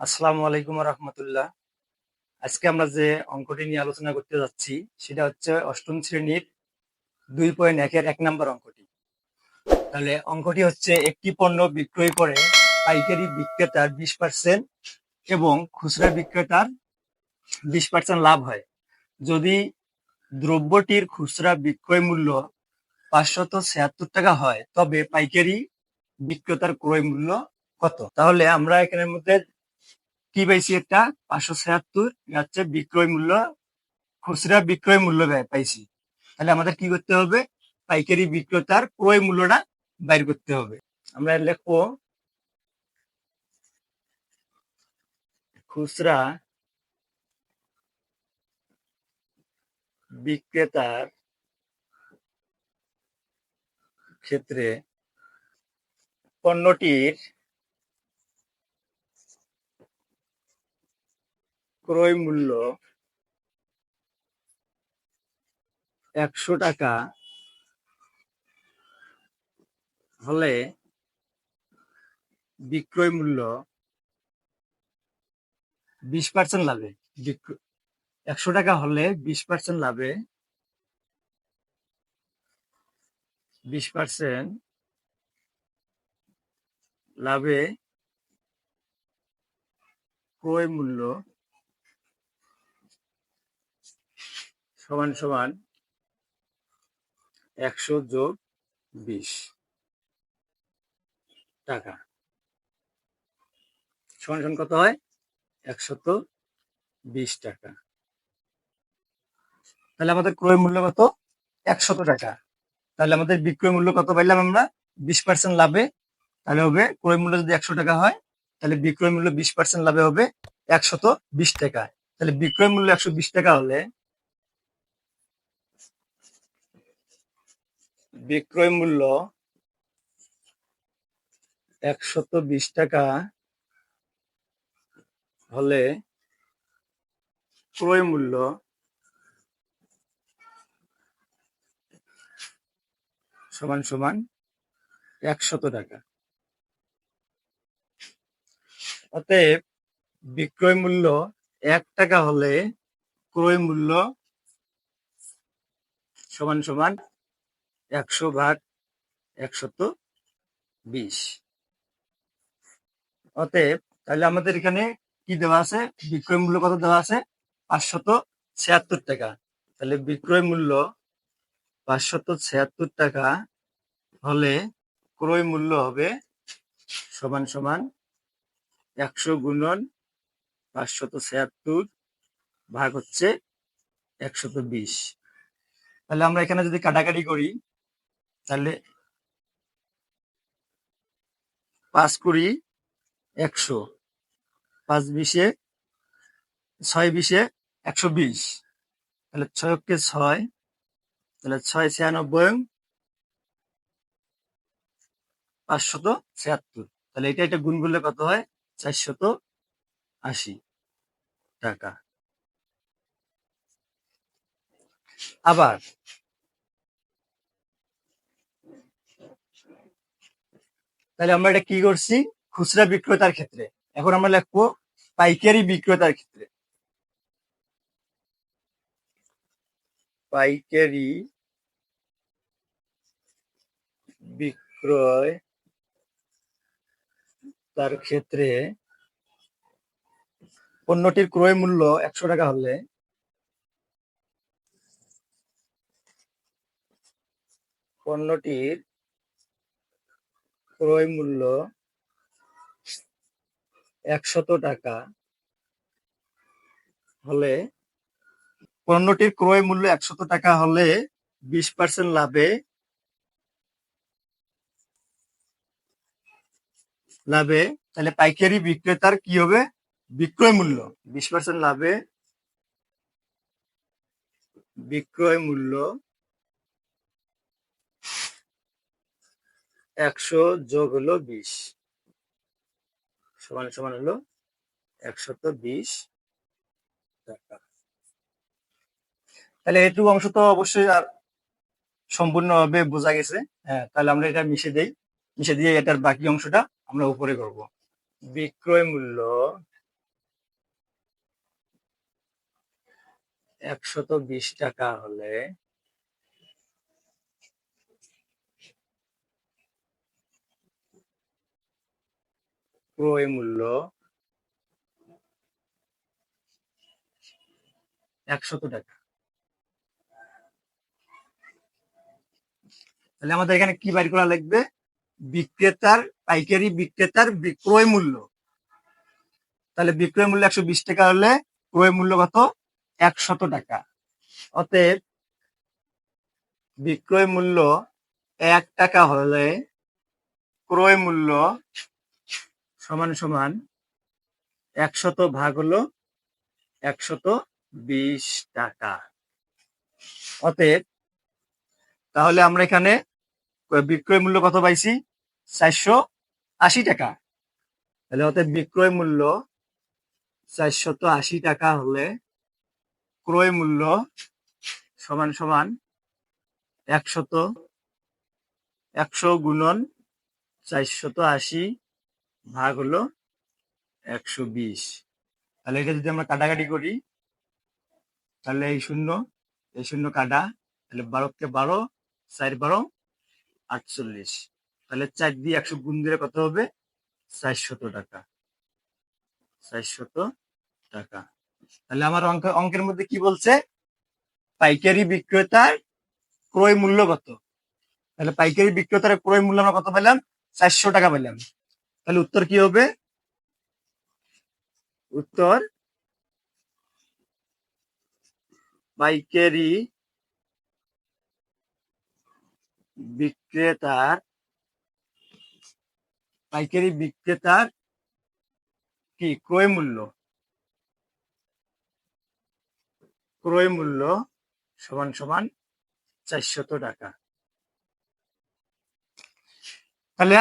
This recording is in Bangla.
আসসালামু আলাইকুম রহমতুল্লাহ। আজকে আমরা যে অঙ্কটি নিয়ে আলোচনা করতে যাচ্ছি, সেটা হচ্ছে অষ্টম শ্রেণির দুই পয়েন্ট একের এক নম্বর অঙ্কটি। তাহলে অঙ্কটি হচ্ছে, একটি পণ্য বিক্রয় করে পাইকারি বিক্রেতার বিশ পার্সেন্ট এবং খুচরা বিক্রেতার বিশ পার্সেন্ট লাভ হয়। যদি দ্রব্যটির খুচরা বিক্রয় মূল্য পাঁচশত ছিয়াত্তর টাকা হয়, তবে পাইকারি বিক্রেতার ক্রয় মূল্য কত? তাহলে আমরা এখানের মধ্যে কি পাইছি একটা পাঁচশো ছিয়াত্তর হচ্ছে বিক্রয় মূল্য, খুচরা বিক্রয় মূল্য পাইছি। তাহলে আমাদের কি করতে হবে? পাইকারি বিক্রেতার ক্রয় মূল্যটা বাইর করতে হবে। আমরা লিখব খুচরা বিক্রেতার ক্ষেত্রে পণ্যটির ক্রয় মূল্য একশো টাকা হলে বিক্রয় মূল্য বিশ পার্সেন্ট লাভে। একশো টাকা হলে বিশ পার্সেন্ট লাভে বিশ পার্সেন্ট লাভে ক্রয় মূল্য সমান সমান একশো যোগ বিশ টাকা। সমান সমান কত হয়? একশত বিশ টাকা। তাহলে আমাদের ক্রয় মূল্য কত? একশত টাকা। তাহলে আমাদের বিক্রয় মূল্য কত পাইলাম আমরা? বিশ পার্সেন্ট লাভে। তাহলে হবে, ক্রয় মূল্য যদি একশো টাকা হয়, তাহলে বিক্রয় মূল্য বিশ পার্সেন্ট লাভে হবে একশত বিশ টাকা। তাহলে বিক্রয় মূল্য একশো বিশ টাকা হলে বিক্রয় মূল্য একশত বিশ টাকা হলে ক্রয় মূল্য সমান সমান একশত টাকা। অতএব বিক্রয় মূল্য এক টাকা হলে ক্রয় মূল্য সমান সমান একশো ভাগ একশত বিশ। অতএব তাহলে আমাদের এখানে কি দেওয়া আছে? বিক্রয় মূল্য কত দেওয়া আছে? পাঁচশত ছিয়াত্তর টাকা। তাহলে বিক্রয় মূল্য পাঁচশত ছিয়াত্তর টাকা হলে ক্রয় মূল্য হবে সমান সমান একশো গুণন পাঁচশত ছিয়াত্তর ভাগ হচ্ছে একশত বিশ। তাহলে আমরা এখানে যদি কাটাকাটি করি তাহলে পাঁচ কুড়ি একশো, পাঁচ বিশে ছয় বিশে একশো বিশ। তাহলে ছয়কে ছয়, তাহলে ছয় ছিয়ানব্বই, পাঁচশত ছিয়াত্তর। তাহলে এটা এটা গুণ করলে কত হয়? চারশত আশি টাকা। আবার তাহলে আমরা এটা কি করছি? খুচরা বিক্রেতার ক্ষেত্রে। এখন আমরা লিখব পাইকারি বিক্রেতার ক্ষেত্রে। পাইকারি বিক্রয় তার ক্ষেত্রে পণ্যটির ক্রয় মূল্য একশো টাকা হলে পণ্যটির ক্রয় মূল্য একশত টাকা হলে পণ্যটির ক্রয় মূল্য একশত টাকা হলে বিশ পার্সেন্ট লাভে লাভে, তাহলে পাইকারি বিক্রেতার কি হবে? বিক্রয় মূল্য। বিশ পার্সেন্ট লাভে বিক্রয় মূল্য একশো যোগ হলো বিশ। সমান সমান হলো একশত বিশ টাকা। তাহলে এটুকু অংশ তো অবশ্যই আর সম্পূর্ণ ভাবে বোঝা গেছে। হ্যাঁ তাহলে আমরা এটা মিশে দেই। মিশে দিয়ে এটার বাকি অংশটা আমরা উপরে করব। বিক্রয় মূল্য একশত বিশ টাকা হলে ক্রয় মূল্য একশত টাকা। তাহলে আমাদের এখানে কি বাড়ি করা লাগবে? বিক্রেতার পাইকারি বিক্রেতার বিক্রয় মূল্য তাহলে বিক্রয় মূল্য একশো বিশ টাকা হলে ক্রয় মূল্য কত? একশত টাকা। অতএব বিক্রয় মূল্য এক টাকা হলে ক্রয় মূল্য সমান সমান একশত ভাগ হলো একশত বিশ টাকা। অতএব তাহলে আমরা এখানে বিক্রয় মূল্য কত পাইছি? চারশো আশি টাকা। তাহলে অতএব বিক্রয় মূল্য চারশত আশি টাকা হলে ক্রয় মূল্য সমান সমান একশত, একশো গুণন চারশত আশি ভাগ হলো একশো বিশ। তাহলে এটা যদি আমরা কাটাকাটি করি, তাহলে এই শূন্য এই শূন্য কাটা, তাহলে বারোকে বারো, চার বারো, আটচল্লিশ। তাহলে চার দিয়ে একশো গুণ দিলে কত হবে? চারশত টাকা। চারশত টাকা। তাহলে আমার অঙ্ক, অঙ্কের মধ্যে কি বলছে? পাইকারি বিক্রেতার ক্রয় মূল্য কত? তাহলে পাইকারি বিক্রেতার ক্রয় মূল্য আমরা কত পেলাম? চারশো টাকা পেলাম। তাহলে উত্তর কি হবে? উত্তর পাইকারি বিক্রেতার পাইকারি বিক্রেতার কি? ক্রয় মূল্য। ক্রয় মূল্য সমান সমান চারশত টাকা। তাহলে